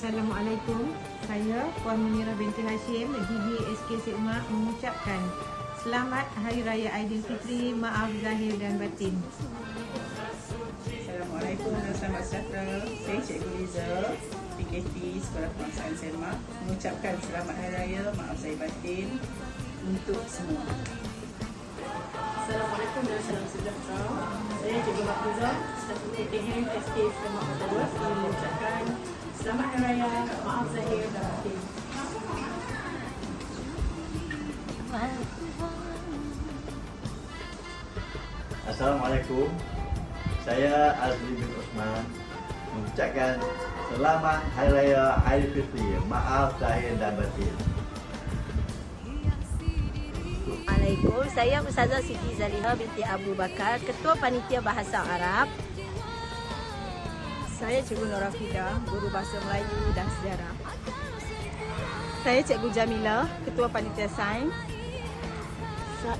Assalamualaikum. Saya Puan Munirah binti Hashim, DB SK Sigma mengucapkan Selamat Hari Raya Aidilfitri, maaf zahir dan batin. Assalamualaikum dan selamat sejahtera. Saya Cikgu Liza, PKT Sekolah Kebangsaan Selma mengucapkan selamat hari raya, maaf saya batin untuk semua. Assalamualaikum dan salam sejahtera. Saya Cikgu Mahfuzah, staf PKM SK Kota Luas ingin mengucapkan Selamat Hari Raya, maaf zahir dan batin. Assalamualaikum. Saya Azli bin Osman mengucapkan selamat Hari Raya Aidilfitri. Maaf zahir dan batin. Assalamualaikum. Saya Ustazah Siti Zaliha binti Abu Bakar, Ketua Panitia Bahasa Arab. Saya Cikgu Nora Fida, Guru Bahasa Melayu dan Sejarah. Saya Cikgu Jamila, Ketua Panitia Sains.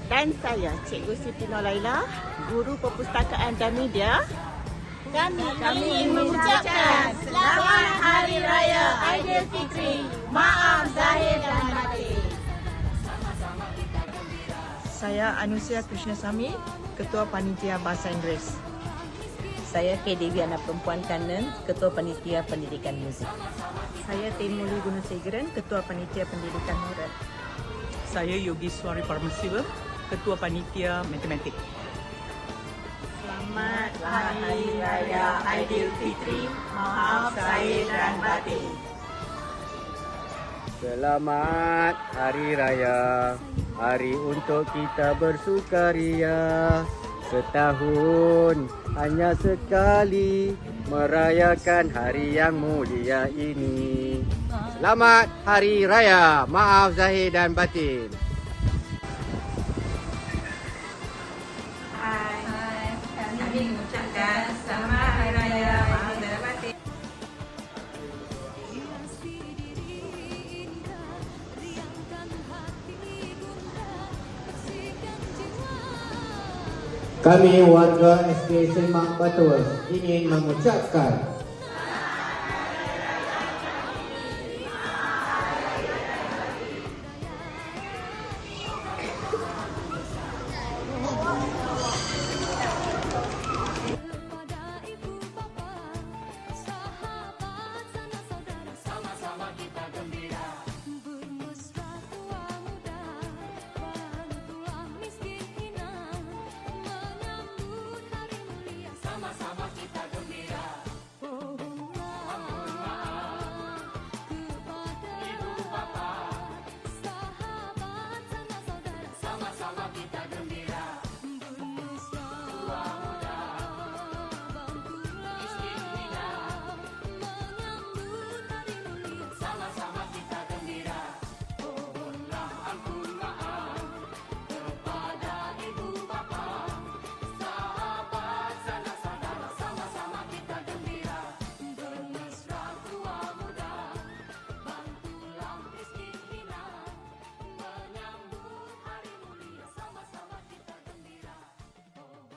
Dan saya Cikgu Siti Nolaila, Guru Perpustakaan dan Media. Kami, kami mengucapkan Selamat Hari Raya Aidilfitri. Saya Anusia Krishnasamy, Ketua Panitia Bahasa Inggeris. Saya K. Deviana Perempuan Kanan, Ketua Panitia Pendidikan Muzik. Saya Tin Muli Gunusegeren, Ketua Panitia Pendidikan Moral. Saya Yogi Suari Paramasiwa, Ketua Panitia Matematik. Selamat Hari Raya Aidilfitri. Maaf zahir dan batin. Selamat Hari Raya Hari untuk kita bersukaria Setahun hanya sekali Merayakan hari yang mulia ini. Selamat Hari Raya. Maaf Zahir dan Batin. Hai. Kami mengucapkan Kami warga SK Semak Batuas ingin mengucapkan